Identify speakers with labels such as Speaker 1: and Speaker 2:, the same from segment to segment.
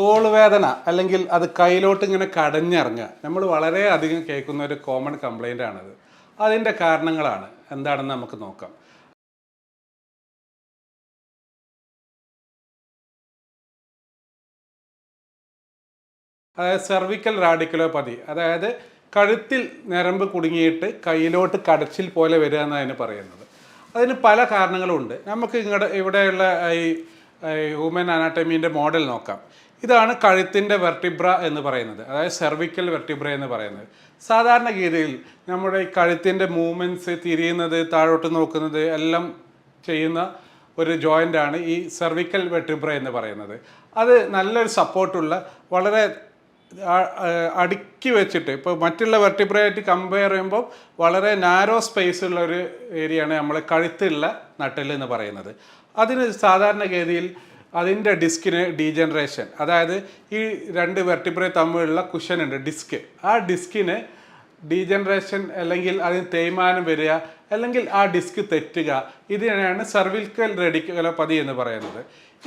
Speaker 1: തോളുവേദന അല്ലെങ്കിൽ അത് കയ്യിലോട്ട് ഇങ്ങനെ കടഞ്ഞിറങ്ങുക നമ്മൾ വളരെ അധികം കേൾക്കുന്ന ഒരു കോമൺ കംപ്ലൈന്റ് ആണത്. അതിന്റെ കാരണങ്ങളാണ്. എന്താണെന്ന് നമുക്ക് നോക്കാം. അതായത് സെർവിക്കൽ റാഡിക്കുലോപ്പതി അതായത് കഴുത്തിൽ ഞരമ്പ് കുടുങ്ങിയിട്ട് കയ്യിലോട്ട് കടച്ചിൽ പോലെ വരിക എന്നാണ് അതിന് പറയുന്നത്. അതിന് പല കാരണങ്ങളുണ്ട്. നമുക്ക് ഇങ്ങോട്ട് ഇവിടെയുള്ള ഈ ഹ്യൂമൻ അനാട്ടമീന്റെ മോഡൽ നോക്കാം. ഇതാണ് കഴുത്തിന്റെ വെർട്ടിബ്ര എന്ന് പറയുന്നത്. അതായത് സെർവിക്കൽ വെർട്ടിബ്ര എന്ന് പറയുന്നത്. സാധാരണഗതിയിൽ നമ്മുടെ ഈ കഴുത്തിന്റെ മൂവ്മെന്റ്സ് തിരിയുന്നത് താഴോട്ട് നോക്കുന്നത് എല്ലാം ചെയ്യുന്ന ഒരു ജോയിന്റ് ആണ് ഈ സെർവിക്കൽ വെർട്ടിബ്ര എന്ന് പറയുന്നത്. അത് നല്ലൊരു സപ്പോർട്ടുള്ള വളരെ അടുക്കി വെച്ചിട്ട് ഇപ്പോൾ മറ്റുള്ള വെർട്ടിബ്രയായിട്ട് കമ്പയർ ചെയ്യുമ്പോൾ വളരെ നാരോ സ്പേസ് ഉള്ള ഒരു ഏരിയയാണ് നമ്മൾ കഴുത്തുള്ള നട്ടൽ എന്ന് പറയുന്നത്. അതിന് സാധാരണഗതിയിൽ അതിന്റെ ഡിസ്കിന് ഡീജനറേഷൻ. അതായത് ഈ രണ്ട് വെർട്ടിബ്രേ തമ്മിലുള്ള കുഷൻ ഉണ്ട് ഡിസ്ക്. ആ ഡിസ്കിന് ഡീജനറേഷൻ അല്ലെങ്കിൽ അതിന് തേയ്മാനം വരിക അല്ലെങ്കിൽ ആ ഡിസ്ക് തെറ്റുക ഇതിനെയാണ് സർവിക്കൽ റെഡിക്കലോപ്പതി എന്ന് പറയുന്നത്.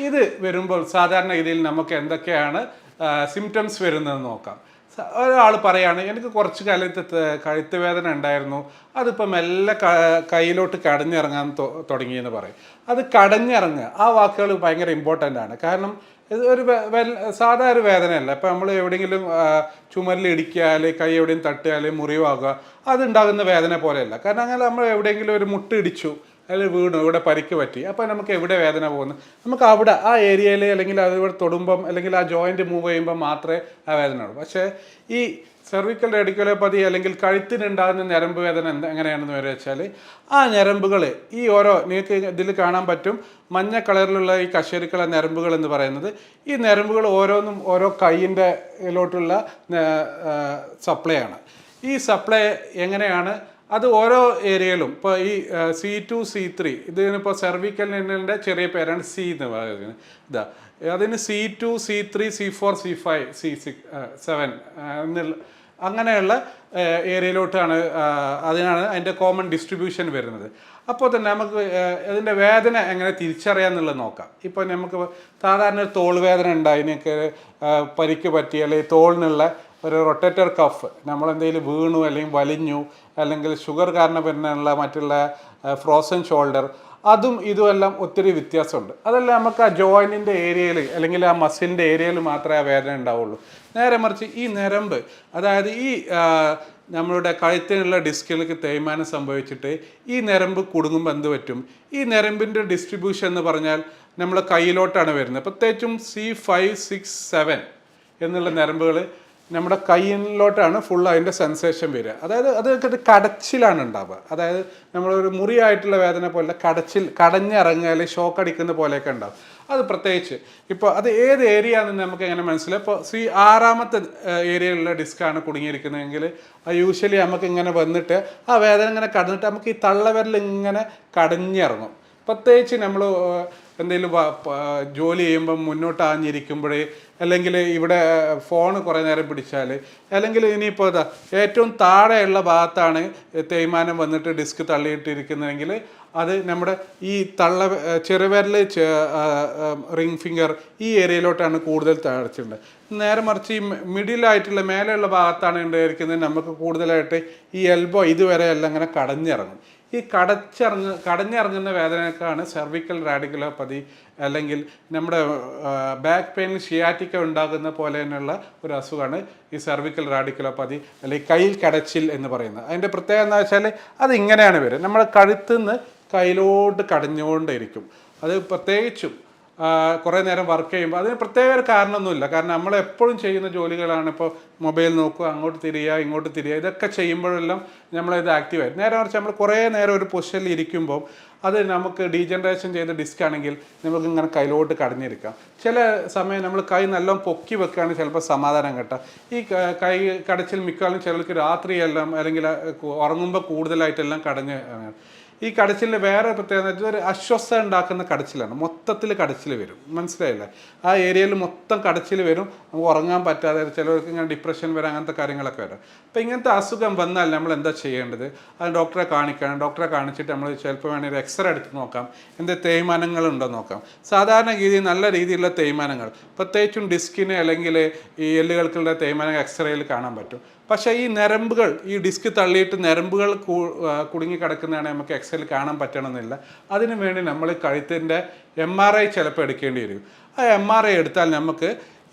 Speaker 1: ഇത് വരുമ്പോൾ സാധാരണ ഇതിൽ നമുക്ക് എന്തൊക്കെയാണ് സിംറ്റംസ് വരുന്നതെന്ന് നോക്കാം. ഒരാൾ പറയാണ് എനിക്ക് കുറച്ച് കാലത്ത് കഴുത്ത് വേദന ഉണ്ടായിരുന്നു. അതിപ്പോൾ മെല്ലെ കയ്യിലോട്ട് കടഞ്ഞിറങ്ങാൻ തുടങ്ങി എന്ന് പറയും. അത് കടഞ്ഞിറങ്ങുക ആ വാക്കുകൾ ഭയങ്കര ഇമ്പോർട്ടന്റ് ആണ്. കാരണം ഇത് ഒരു സാധാ ഒരു വേദനയല്ല. ഇപ്പം നമ്മൾ എവിടെയെങ്കിലും ചുമരിൽ ഇടിക്കുക കൈ എവിടെയും തട്ടുക അല്ലെങ്കിൽ മുറിവാകുക അതുണ്ടാകുന്ന വേദന പോലെയല്ല. കാരണം അങ്ങനെ നമ്മൾ എവിടെയെങ്കിലും ഒരു മുട്ട് ഇടിച്ചു അല്ലെങ്കിൽ വീണു ഇവിടെ പരിക്ക് പറ്റി. അപ്പോൾ നമുക്ക് എവിടെ വേദന പോകുന്നു? നമുക്ക് അവിടെ ആ ഏരിയയിൽ അല്ലെങ്കിൽ അത് ഇവിടെ തൊടുമ്പം അല്ലെങ്കിൽ ആ ജോയിന്റ് മൂവ് ചെയ്യുമ്പോൾ മാത്രമേ ആ വേദന ഉള്ളൂ. പക്ഷേ ഈ സെർവിക്കൽ റെഡിക്കുലോപ്പതി അല്ലെങ്കിൽ കഴുത്തിനുണ്ടാകുന്ന ഞരമ്പ് വേദന എന്ത് എങ്ങനെയാണെന്ന് വരെ വെച്ചാൽ ആ ഞരമ്പുകൾ ഈ ഓരോ നിങ്ങൾക്ക് ഇതിൽ കാണാൻ പറ്റും മഞ്ഞ കളറിലുള്ള ഈ കശേരിക്കള ഞരമ്പുകൾ എന്ന് പറയുന്നത്. ഈ ഞരമ്പുകൾ ഓരോന്നും ഓരോ കൈയിന്റെ ഇതിലോട്ടുള്ള സപ്ലൈ ആണ്. ഈ സപ്ലൈ എങ്ങനെയാണ് അത് ഓരോ ഏരിയയിലും. ഇപ്പോൾ ഈ സി ടു സി ത്രീ ഇതിനിപ്പോൾ സെർവിക്കൽ നെല്ലിന്റെ ചെറിയ പേരാണ് സി എന്ന് പറയുന്നത്. ഇതാ അതിന് C two C three C four C five C six seven എന്നുള്ള അങ്ങനെയുള്ള ഏരിയയിലോട്ടാണ് അതിനാണ് അതിന്റെ കോമൺ ഡിസ്ട്രിബ്യൂഷൻ വരുന്നത്. അപ്പോൾ തന്നെ നമുക്ക് അതിന്റെ വേദന എങ്ങനെ തിരിച്ചറിയാമെന്നുള്ളത് നോക്കാം. ഇപ്പോൾ നമുക്ക് സാധാരണ തോൾ വേദന ഉണ്ടായിനൊക്കെ പരിക്ക് പറ്റി അല്ലെങ്കിൽ തോളിനുള്ള ഒരു റൊട്ടേറ്റർ കഫ് നമ്മൾ എന്തെങ്കിലും വീണു അല്ലെങ്കിൽ വലിഞ്ഞു അല്ലെങ്കിൽ ഷുഗർ കാരണം വരുന്നുള്ള മറ്റുള്ള ഫ്രോസൺ ഷോൾഡർ അതും ഇതുമെല്ലാം ഒത്തിരി വ്യത്യാസമുണ്ട്. അതെല്ലാം നമുക്ക് ആ ജോയിനിന്റെ ഏരിയയിൽ അല്ലെങ്കിൽ ആ മസിലിന്റെ ഏരിയയിൽ മാത്രമേ ആ വേദന ഉണ്ടാവുള്ളൂ. നേരെ മറിച്ച് ഈ നരമ്പ് അതായത് ഈ നമ്മളുടെ കഴുത്തിനുള്ള ഡിസ്കിലേക്ക് തേയ്മാനം സംഭവിച്ചിട്ട് ഈ നരമ്പ് കുടുങ്ങുമ്പോൾ എന്ത് പറ്റും? ഈ നരമ്പിന്റെ ഡിസ്ട്രിബ്യൂഷൻ എന്ന് പറഞ്ഞാൽ നമ്മൾ കയ്യിലോട്ടാണ് വരുന്നത്. പ്രത്യേകിച്ചും സി ഫൈവ് സിക്സ് സെവൻ എന്നുള്ള ഞരമ്പുകൾ നമ്മുടെ കയ്യിലോട്ടാണ് ഫുൾ അതിന്റെ സെൻസേഷൻ വരിക. അതായത് അതൊക്കെ ഒരു കടച്ചിലാണ് ഉണ്ടാവുക. അതായത് നമ്മളൊരു മുറിയായിട്ടുള്ള വേദന പോലെ കടച്ചിൽ കടഞ്ഞിറങ്ങുക അല്ലെങ്കിൽ ഷോക്ക് അടിക്കുന്ന പോലെയൊക്കെ ഉണ്ടാവും. അത് പ്രത്യേകിച്ച് ഇപ്പോൾ അത് ഏത് ഏരിയ ആണെന്ന് നമുക്ക് എങ്ങനെ മനസ്സിലായി? ഇപ്പോൾ സി ആറാമത്തെ ഏരിയയിലുള്ള ഡിസ്ക്കാണ് കുടുങ്ങിയിരിക്കുന്നതെങ്കിൽ യൂഷ്വലി നമുക്ക് ഇങ്ങനെ വന്നിട്ട് ആ വേദന ഇങ്ങനെ കടന്നിട്ട് നമുക്ക് ഈ തള്ളവിരൽ ഇങ്ങനെ കടഞ്ഞിറങ്ങും. പ്രത്യേകിച്ച് നമ്മൾ എന്തെങ്കിലും ജോലി ചെയ്യുമ്പം മുന്നോട്ട് ആഞ്ഞിരിക്കുമ്പോഴേ അല്ലെങ്കിൽ ഇവിടെ ഫോൺ കുറേ നേരം പിടിച്ചാൽ അല്ലെങ്കിൽ ഇനിയിപ്പോൾ ഇതാ ഏറ്റവും താഴെയുള്ള ഭാഗത്താണ് തേയ്മാനം വന്നിട്ട് ഡിസ്ക് തള്ളിയിട്ടിരിക്കുന്നതെങ്കിൽ അത് നമ്മുടെ ഈ തള്ള ചെറുവിരൽ റിംഗ് ഫിംഗർ ഈ ഏരിയയിലോട്ടാണ് കൂടുതൽ താഴ്ചയുണ്ട് നേരെ മറിച്ച് ഈ മിഡിലായിട്ടുള്ള മേലെയുള്ള ഭാഗത്താണ് ഉണ്ടായിരിക്കുന്നത്. നമുക്ക് കൂടുതലായിട്ട് ഈ എൽബോ ഇതുവരെ എല്ലാം ഇങ്ങനെ കടഞ്ഞിറങ്ങും. ഈ കടച്ചിറങ്ങ കടഞ്ഞിറങ്ങുന്ന വേദനക്കാണ് സെർവിക്കൽ റാഡിക്കുലോപ്പതി അല്ലെങ്കിൽ നമ്മുടെ ബാക്ക് പെയിൻ ഷിയാറ്റിക്ക ഉണ്ടാകുന്ന പോലെ തന്നെയുള്ള ഒരു അസുഖമാണ് ഈ സെർവിക്കൽ റാഡിക്കുലോപ്പതി അല്ലെങ്കിൽ കയ്യിൽ കടച്ചിൽ എന്ന് പറയുന്നത്. അതിന്റെ പ്രത്യേകത എന്താ വെച്ചാൽ അതിങ്ങനെയാണ് വരിക. നമ്മുടെ കഴുത്തിൽ നിന്ന് കയ്യിലോട്ട് കടഞ്ഞുകൊണ്ടിരിക്കും അത് പ്രത്യേകിച്ചും കുറേ നേരം വർക്ക് ചെയ്യുമ്പോൾ അതിന് പ്രത്യേക ഒരു കാരണമൊന്നുമില്ല. കാരണം നമ്മൾ എപ്പോഴും ചെയ്യുന്ന ജോലികളാണ് ഇപ്പോൾ മൊബൈൽ നോക്കുക അങ്ങോട്ട് തിരിയുക ഇങ്ങോട്ട് തിരിയുക. ഇതൊക്കെ ചെയ്യുമ്പോഴെല്ലാം നമ്മളിത് ആക്റ്റീവായി നേരെ മറിച്ച് നമ്മൾ കുറേ നേരം ഒരു പൊസിഷനിൽ ഇരിക്കുമ്പോൾ അത് നമുക്ക് ഡീജനറേഷൻ ചെയ്ത ഡിസ്ക് ആണെങ്കിൽ നമുക്ക് ഇങ്ങനെ കയ്യിലോട്ട് കടഞ്ഞിരിക്കാം. ചില സമയം നമ്മൾ കൈ നല്ലോണം പൊക്കി വെക്കുകയാണെങ്കിൽ ചിലപ്പോൾ സമാധാനം കിട്ടുക ഈ കൈ കടച്ചിൽ മിക്കവാറും ചിലർക്ക് രാത്രിയെല്ലാം അല്ലെങ്കിൽ ഉറങ്ങുമ്പോൾ കൂടുതലായിട്ടെല്ലാം കടഞ്ഞ്. ഈ കടച്ചിലിന് വേറെ പ്രത്യേകത ഇതൊരു അസ്വസ്ഥത ഉണ്ടാക്കുന്ന കടച്ചിലാണ്. മൊത്തത്തിൽ കടച്ചിൽ വരും. മനസ്സിലായില്ലേ? ആ ഏരിയയിൽ മൊത്തം കടച്ചിൽ വരും. നമുക്ക് ഉറങ്ങാൻ പറ്റാതെ ചിലവർക്ക് ഇങ്ങനെ ഡിപ്രഷൻ വരാം അങ്ങനത്തെ കാര്യങ്ങളൊക്കെ വരും. അപ്പോൾ ഇങ്ങനത്തെ അസുഖം വന്നാൽ നമ്മൾ എന്താ ചെയ്യേണ്ടത്? അത് ഡോക്ടറെ കാണിക്കണം. ഡോക്ടറെ കാണിച്ചിട്ട് നമ്മൾ ചിലപ്പോൾ വേണമെങ്കിൽ എക്സ്റേ എടുത്ത് നോക്കാം. എന്ത് തേയ്മാനങ്ങളുണ്ടോ നോക്കാം. സാധാരണ രീതിയിൽ നല്ല രീതിയിലുള്ള തേയ്മാനങ്ങൾ. പ്രത്യേകിച്ചും ഡിസ്കിന് അല്ലെങ്കിൽ ഈ എല്ലുകൾക്കുള്ള തേയ്മാനം എക്സ്റേയിൽ കാണാൻ പറ്റും. പക്ഷേ ഈ നരമ്പുകൾ ഈ ഡിസ്ക് തള്ളിയിട്ട് നരമ്പുകൾ കുടുങ്ങിക്കിടക്കുന്നതാണ് കുടുങ്ങി കിടക്കുന്നതാണ് നമുക്ക് എക്സൽ കാണാൻ പറ്റണമെന്നില്ല. അതിനു വേണ്ടി നമ്മൾ കഴുത്തിന്റെ എം ആർ ഐ ചിലപ്പോൾ എടുക്കേണ്ടി വരും. ആ എം ആർ ഐ എടുത്താൽ നമുക്ക്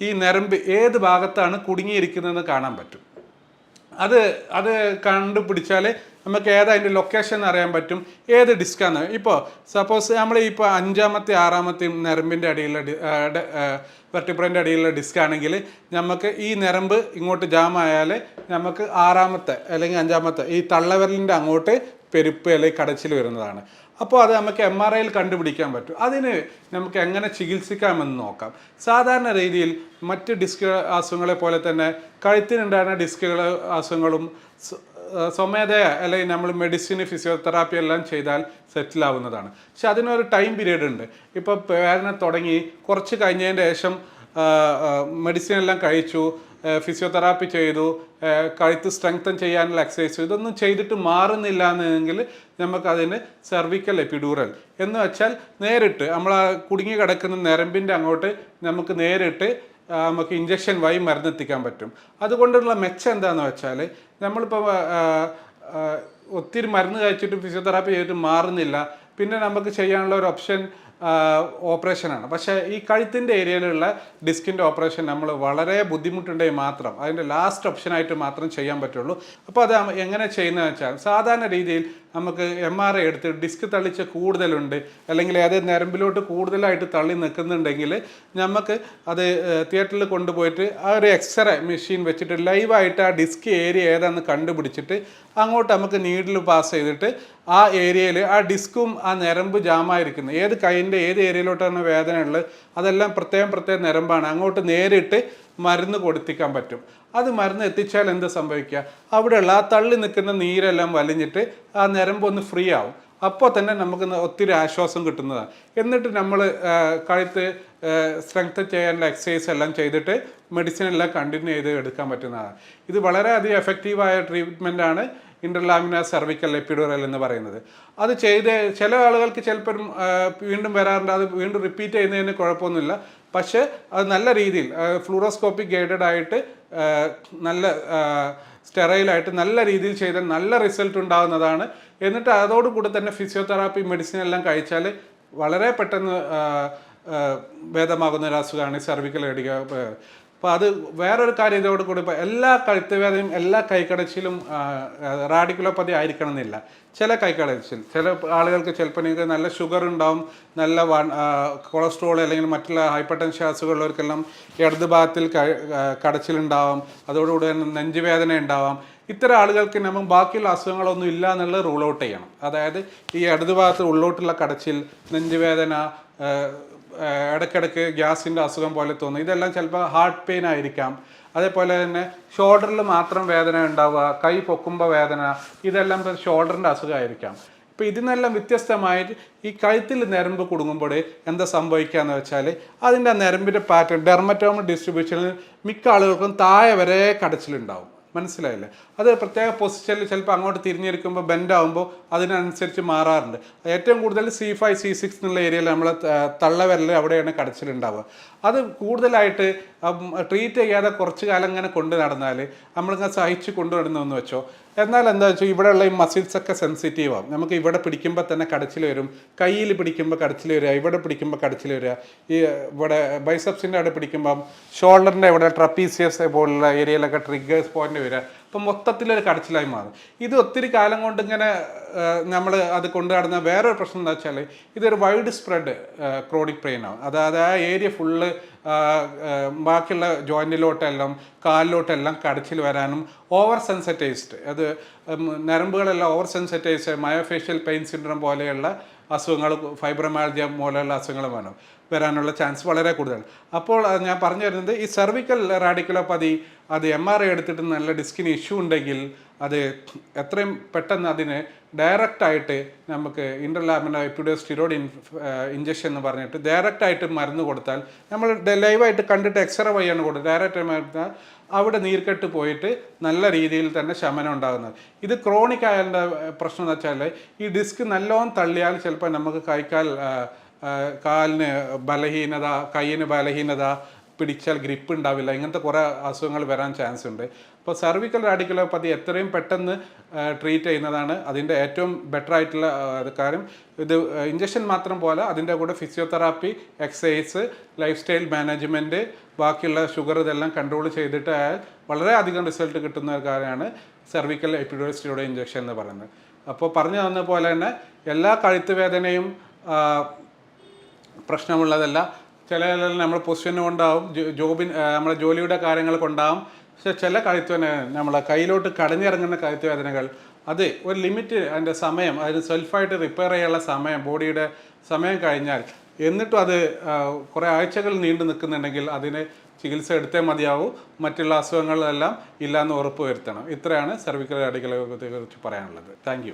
Speaker 1: ഈ നരമ്പ് ഏത് ഭാഗത്താണ് കുടുങ്ങിയിരിക്കുന്നതെന്ന് കാണാൻ പറ്റും. അത് അത് കണ്ടുപിടിച്ചാൽ നമുക്ക് ഏതാ അതിന്റെ ലൊക്കേഷൻ അറിയാൻ പറ്റും. ഏത് ഡിസ്ക്കാണെന്ന് ഇപ്പോൾ സപ്പോസ് നമ്മൾ ഇപ്പോൾ അഞ്ചാമത്തെ ആറാമത്തെയും നരമ്പിന്റെ അടിയിലുള്ള വെർട്ടിബ്രന്റെ അടിയിലുള്ള ഡിസ്ക് ആണെങ്കിൽ നമുക്ക് ഈ നിരമ്പ് ഇങ്ങോട്ട് ജാം ആയാൽ നമുക്ക് ആറാമത്തെ അല്ലെങ്കിൽ അഞ്ചാമത്തെ ഈ തള്ളവിരലിന്റെ അങ്ങോട്ട് പെരുപ്പ് അല്ലെങ്കിൽ കടച്ചിൽ വരുന്നതാണ്. അപ്പോൾ അത് നമുക്ക് എം ആർ ഐയിൽ കണ്ടുപിടിക്കാൻ പറ്റും. അതിന് നമുക്ക് എങ്ങനെ ചികിത്സിക്കാമെന്ന് നോക്കാം. സാധാരണ രീതിയിൽ മറ്റ് ഡിസ്ക് അസുഖങ്ങളെ പോലെ തന്നെ കഴുത്തിനുണ്ടായിരുന്ന ഡിസ്കുകൾ അസുഖങ്ങളും സ്വമേധയ അല്ലെങ്കിൽ നമ്മൾ മെഡിസിൻ ഫിസിയോതെറാപ്പി എല്ലാം ചെയ്താൽ സെറ്റിൽ ആവുന്നതാണ്. പക്ഷെ അതിനൊരു ടൈം പീരീഡ് ഉണ്ട്. ഇപ്പോൾ വേദന തുടങ്ങി കുറച്ച് കഴിഞ്ഞതിന് ശേഷം മെഡിസിൻ എല്ലാം കഴിച്ചു ഫിസിയോതെറാപ്പി ചെയ്തു കഴുത്ത് സ്ട്രെങ്തൻ ചെയ്യാനുള്ള എക്സസൈസ് ഇതൊന്നും ചെയ്തിട്ട് മാറുന്നില്ല എന്നെങ്കിൽ നമുക്കതിന് സെർവിക്കൽ എപ്പിഡൂറൽ എന്ന് വെച്ചാൽ നേരിട്ട് നമ്മൾ ആ കുടുങ്ങി കിടക്കുന്ന നരമ്പിന്റെ അങ്ങോട്ട് നമുക്ക് നേരിട്ട് നമുക്ക് ഇഞ്ചക്ഷൻ വഴി മരുന്നെത്തിക്കാൻ പറ്റും. അതുകൊണ്ടുള്ള മെച്ചം എന്താണെന്ന് വെച്ചാൽ നമ്മളിപ്പോൾ ഒത്തിരി മരുന്ന് കഴിച്ചിട്ട് ഫിസിയോതെറാപ്പി ചെയ്തിട്ട് മാറുന്നില്ല. പിന്നെ നമുക്ക് ചെയ്യാനുള്ള ഒരു ഓപ്ഷൻ ഓപ്പറേഷനാണ് പക്ഷേ ഈ കഴുത്തിന്റെ ഏരിയയിലുള്ള ഡിസ്കിന്റെ ഓപ്പറേഷൻ നമ്മൾ വളരെ ബുദ്ധിമുട്ടുണ്ടെങ്കിൽ മാത്രം അതിന്റെ ലാസ്റ്റ് ഓപ്ഷനായിട്ട് മാത്രം ചെയ്യാൻ പറ്റുള്ളൂ. അപ്പോൾ അത് എങ്ങനെ ചെയ്യുന്നതെന്ന് വെച്ചാൽ സാധാരണ രീതിയിൽ നമുക്ക് എം ആർ ഐ എടുത്ത് ഡിസ്ക് തള്ളിച്ച കൂടുതലുണ്ട്. അല്ലെങ്കിൽ അത് നരമ്പിലോട്ട് കൂടുതലായിട്ട് തള്ളി നിൽക്കുന്നുണ്ടെങ്കിൽ നമുക്ക് അത് തിയേറ്ററിൽ കൊണ്ടുപോയിട്ട് ആ ഒരു എക്സ്റേ മെഷീൻ വെച്ചിട്ട് ലൈവായിട്ട് ആ ഡിസ്ക് ഏരിയ ഏതാണെന്ന് കണ്ടുപിടിച്ചിട്ട് അങ്ങോട്ട് നമുക്ക് നീഡിൽ പാസ് ചെയ്തിട്ട് ആ ഏരിയയിൽ ആ ഡിസ്കും ആ ഞരമ്പ് ജാമായിരിക്കുന്നത് ഏത് കൈയിന്റെ ഏത് ഏരിയയിലോട്ടാണ് വേദന ഉള്ളത്? അതെല്ലാം പ്രത്യേകം പ്രത്യേകം ഞരമ്പാണ്. അങ്ങോട്ട് നേരിട്ട് മരുന്ന് കൊടുത്തിക്കാൻ പറ്റും. അത് മരുന്ന് എത്തിച്ചാൽ എന്ത് സംഭവിക്കുക? അവിടെയുള്ള ആ തള്ളി നിൽക്കുന്ന നീരെല്ലാം വലിഞ്ഞിട്ട് ആ നിരമ്പൊന്ന് ഫ്രീ ആവും. അപ്പോൾ തന്നെ നമുക്ക് ഒത്തിരി ആശ്വാസം കിട്ടുന്നതാണ്. എന്നിട്ട് നമ്മൾ കഴുത്ത് സ്ട്രെങ്ത് ചെയ്യാനുള്ള എക്സസൈസ് എല്ലാം ചെയ്തിട്ട് മെഡിസിൻ എല്ലാം കണ്ടിന്യൂ ചെയ്ത് എടുക്കാൻ പറ്റുന്നതാണ്. ഇത് വളരെയധികം എഫക്റ്റീവായ ട്രീറ്റ്മെന്റ് ആണ് ഇന്റർലാമിന സെർവിക്കൽ എപ്പിഡോറൽ എന്ന് പറയുന്നത്. അത് ചെയ്ത് ചില ആളുകൾക്ക് ചിലപ്പോൾ വീണ്ടും വരാറുണ്ട്. അത് വീണ്ടും റിപ്പീറ്റ് ചെയ്യുന്നതിന് കുഴപ്പമൊന്നുമില്ല. പക്ഷേ അത് നല്ല രീതിയിൽ ഫ്ലൂറോസ്കോപ്പിക് ഗൈഡഡ് ആയിട്ട് നല്ല സ്റ്റെറൈലായിട്ട് നല്ല രീതിയിൽ ചെയ്താൽ നല്ല റിസൾട്ട് ഉണ്ടാകുന്നതാണ്. എന്നിട്ട് അതോടുകൂടി തന്നെ ഫിസിയോതെറാപ്പി മെഡിസിൻ എല്ലാം കഴിച്ചാൽ വളരെ പെട്ടെന്ന് ഭേദമാകുന്ന ഒരു അസുഖമാണ് സർവിക്കൽ എഡിക അപ്പോൾ അത് വേറൊരു കാര്യം ഇതോട് കൂടി ഇപ്പോൾ എല്ലാ കഴുത്തുവേദനയും എല്ലാ കൈക്കടച്ചിലും റാഡിക്കുലോപ്പതി ആയിരിക്കണം എന്നില്ല ചില കൈക്കടച്ചിൽ ചില ആളുകൾക്ക് ചിലപ്പോൾ നിങ്ങൾക്ക് നല്ല ഷുഗർ ഉണ്ടാവും നല്ല കൊളസ്ട്രോൾ അല്ലെങ്കിൽ മറ്റുള്ള ഹൈപ്പർ ടെൻഷൻ അസുഖമുള്ളവർക്കെല്ലാം ഇടത് ഭാഗത്തിൽ കടച്ചിലുണ്ടാവാം അതോടുകൂടി തന്നെ നെഞ്ചുവേദന ഉണ്ടാവാം. ഇത്തരം ആളുകൾക്ക് നമ്മൾ ബാക്കിയുള്ള അസുഖങ്ങളൊന്നും ഇല്ല എന്നുള്ളത് റൂൾ ഔട്ട് ചെയ്യണം. അതായത് ഈ ഇടത് ഭാഗത്ത് ഉള്ളോട്ടുള്ള കടച്ചിൽ നെഞ്ചുവേദന ഇടയ്ക്കിടയ്ക്ക് ഗ്യാസിന്റെ അസുഖം പോലെ തോന്നും. ഇതെല്ലാം ചിലപ്പോൾ ഹാർട്ട് പെയിൻ ആയിരിക്കാം. അതേപോലെ തന്നെ ഷോൾഡറിൽ മാത്രം വേദന ഉണ്ടാവുക കൈ പൊക്കുമ്പോൾ വേദന ഇതെല്ലാം ഷോൾഡറിന്റെ അസുഖമായിരിക്കാം. ഇപ്പോൾ ഇതിനെല്ലാം വ്യത്യസ്തമായിട്ട് ഈ കഴുത്തിൽ ഞരമ്പ് കുടുങ്ങുമ്പോൾ എന്താ സംഭവിക്കുക എന്ന് വെച്ചാൽ അതിന്റെ നരമ്പിന്റെ പാറ്റേൺ ഡെർമറ്റോമ ഡിസ്ട്രിബ്യൂഷനിൽ മിക്ക ആളുകൾക്കും താഴെ വരെ കടച്ചിലുണ്ടാവും. മനസ്സിലായില്ലേ? അത് പ്രത്യേക പൊസിഷനിൽ ചിലപ്പോൾ അങ്ങോട്ട് തിരിഞ്ഞിരിക്കുമ്പോൾ ബെൻഡ് ആകുമ്പോൾ അതിനനുസരിച്ച് മാറാറുണ്ട്. ഏറ്റവും കൂടുതൽ സി ഫൈവ് സി സിക്സ് എന്നുള്ള ഏരിയയിൽ നമ്മൾ തള്ളവരൽ അവിടെയാണ് കടച്ചിലുണ്ടാവുക. അത് കൂടുതലായിട്ട് ട്രീറ്റ് ചെയ്യാതെ കുറച്ച് കാലം ഇങ്ങനെ കൊണ്ടു നടന്നാൽ നമ്മളിങ്ങനെ സഹിച്ച് കൊണ്ടു നടന്നു വെച്ചോ. എന്നാൽ എന്താ വെച്ചാൽ ഇവിടെയുള്ള ഈ മസിൽസ് ഒക്കെ സെൻസിറ്റീവ് ആവും നമുക്ക് ഇവിടെ പിടിക്കുമ്പോൾ തന്നെ കടച്ചിൽ വരും. കയ്യിൽ പിടിക്കുമ്പോൾ കടച്ചിൽ വരിക ഇവിടെ പിടിക്കുമ്പോൾ കടച്ചിൽ വരിക ഈ ഇവിടെ ബൈസപ്സിന്റെ അവിടെ പിടിക്കുമ്പം ഷോൾഡറിന്റെ ഇവിടെ ട്രപ്പീസിയസ് പോലുള്ള ഏരിയയിലൊക്കെ ട്രിഗേഴ്സ് പോയിന്റ് വരിക അപ്പം മൊത്തത്തിലൊരു കടച്ചിലായി മാറും. ഇത് ഒത്തിരി കാലം കൊണ്ട് ഇങ്ങനെ നമ്മൾ അത് കൊണ്ടു നടന്ന വേറൊരു പ്രശ്നം എന്താ വെച്ചാൽ ഇതൊരു വൈഡ് സ്പ്രെഡ് ക്രോണിക് പെയിൻ ആണ്. അതായത് ആ ഏരിയ ഫുള്ള് ബാക്കിയുള്ള ജോയിന്റിലോട്ടെല്ലാം കാലിലോട്ടെല്ലാം കടച്ചിൽ വരാനും ഓവർ സെൻസിറ്റൈസ്ഡ് അത് നരമ്പുകളെല്ലാം over sensitized myofascial pain syndrome പോലെയുള്ള അസുഖങ്ങൾ ഫൈബ്രമാൾജിയ പോലെയുള്ള അസുഖങ്ങൾ വേണം വരാനുള്ള ചാൻസ് വളരെ കൂടുതലാണ്. അപ്പോൾ ഞാൻ പറഞ്ഞു വരുന്നത് ഈ സെർവിക്കൽ റാഡിക്കുലോപ്പതി അത് എം ആർ ഐ എടുത്തിട്ട് നല്ല ഡിസ്കിന് ഇഷ്യൂ ഉണ്ടെങ്കിൽ അത് എത്രയും പെട്ടെന്ന് അതിന് ഡയറക്റ്റായിട്ട് നമുക്ക് ഇന്റർലാബിന്റെ എപ്പിഡോ സ്റ്റിറോയിഡ് ഇഞ്ചക്ഷൻ എന്ന് പറഞ്ഞിട്ട് ഡയറക്റ്റായിട്ട് മരുന്ന് കൊടുത്താൽ നമ്മൾ ലൈവായിട്ട് കണ്ടിട്ട് എക്സ്റേ വഴിയാണ് കൊടുത്തത് ഡയറക്റ്റ് മരുന്ന് അവിടെ നീർക്കെട്ട് പോയിട്ട് നല്ല രീതിയിൽ തന്നെ ശമനം ഉണ്ടാകുന്നത്. ഇത് ക്രോണിക് ആയതിന്റെ പ്രശ്നം എന്ന് വെച്ചാൽ ഈ ഡിസ്ക് നല്ലോണം തള്ളിയാൽ ചിലപ്പോൾ നമുക്ക് കൈക്കാൽ കാലിന് ബലഹീനത കൈയിന് ബലഹീനത പിടിച്ചാൽ ഗ്രിപ്പ് ഉണ്ടാവില്ല ഇങ്ങനത്തെ കുറേ അസുഖങ്ങൾ വരാൻ ചാൻസ് ഉണ്ട്. അപ്പോൾ സർവിക്കൽ റാഡിക്കുലോപ്പതി എത്രയും പെട്ടെന്ന് ട്രീറ്റ് ചെയ്യുന്നതാണ് അതിന്റെ ഏറ്റവും ബെറ്റർ ആയിട്ടുള്ള കാര്യം. ഇത് ഇഞ്ചക്ഷൻ മാത്രം പോലെ അതിന്റെ കൂടെ physiotherapy exercise lifestyle management ബാക്കിയുള്ള ഷുഗർ ഇതെല്ലാം കൺട്രോൾ ചെയ്തിട്ട് വളരെ അധികം റിസൾട്ട് കിട്ടുന്ന ഒരു കാര്യമാണ് സർവിക്കൽ എപ്പിഡോസ്റ്റിയുടെ ഇഞ്ചക്ഷൻ എന്ന് പറയുന്നത്. അപ്പോൾ പറഞ്ഞു തന്ന പോലെ തന്നെ എല്ലാ കഴുത്ത് വേദനയും പ്രശ്നമുള്ളതല്ല. ചില നമ്മൾ പൊസിഷൻ കൊണ്ടാവും ജോബിൻ നമ്മളെ ജോലിയുടെ കാര്യങ്ങൾ കൊണ്ടാവും. പക്ഷെ ചില കഴുത്തുവേദന നമ്മളെ കയ്യിലോട്ട് കടഞ്ഞിറങ്ങുന്ന കഴുത്തുവേദനകൾ അത് ഒരു ലിമിറ്റ് അതിന്റെ സമയം അതിന് സെൽഫായിട്ട് റിപ്പയർ ചെയ്യാനുള്ള സമയം ബോഡിയുടെ സമയം കഴിഞ്ഞാൽ എന്നിട്ടും അത് കുറേ ആഴ്ചകൾ നീണ്ടു നിൽക്കുന്നുണ്ടെങ്കിൽ അതിന് ചികിത്സ എടുത്തേ മതിയാവൂ. മറ്റുള്ള അസുഖങ്ങളെല്ലാം ഇല്ലയെന്ന് ഉറപ്പ് വരുത്തണം. ഇത്രയാണ് സർവിക്കൽ അടികളെ കുറിച്ച് പറയാനുള്ളത്. താങ്ക്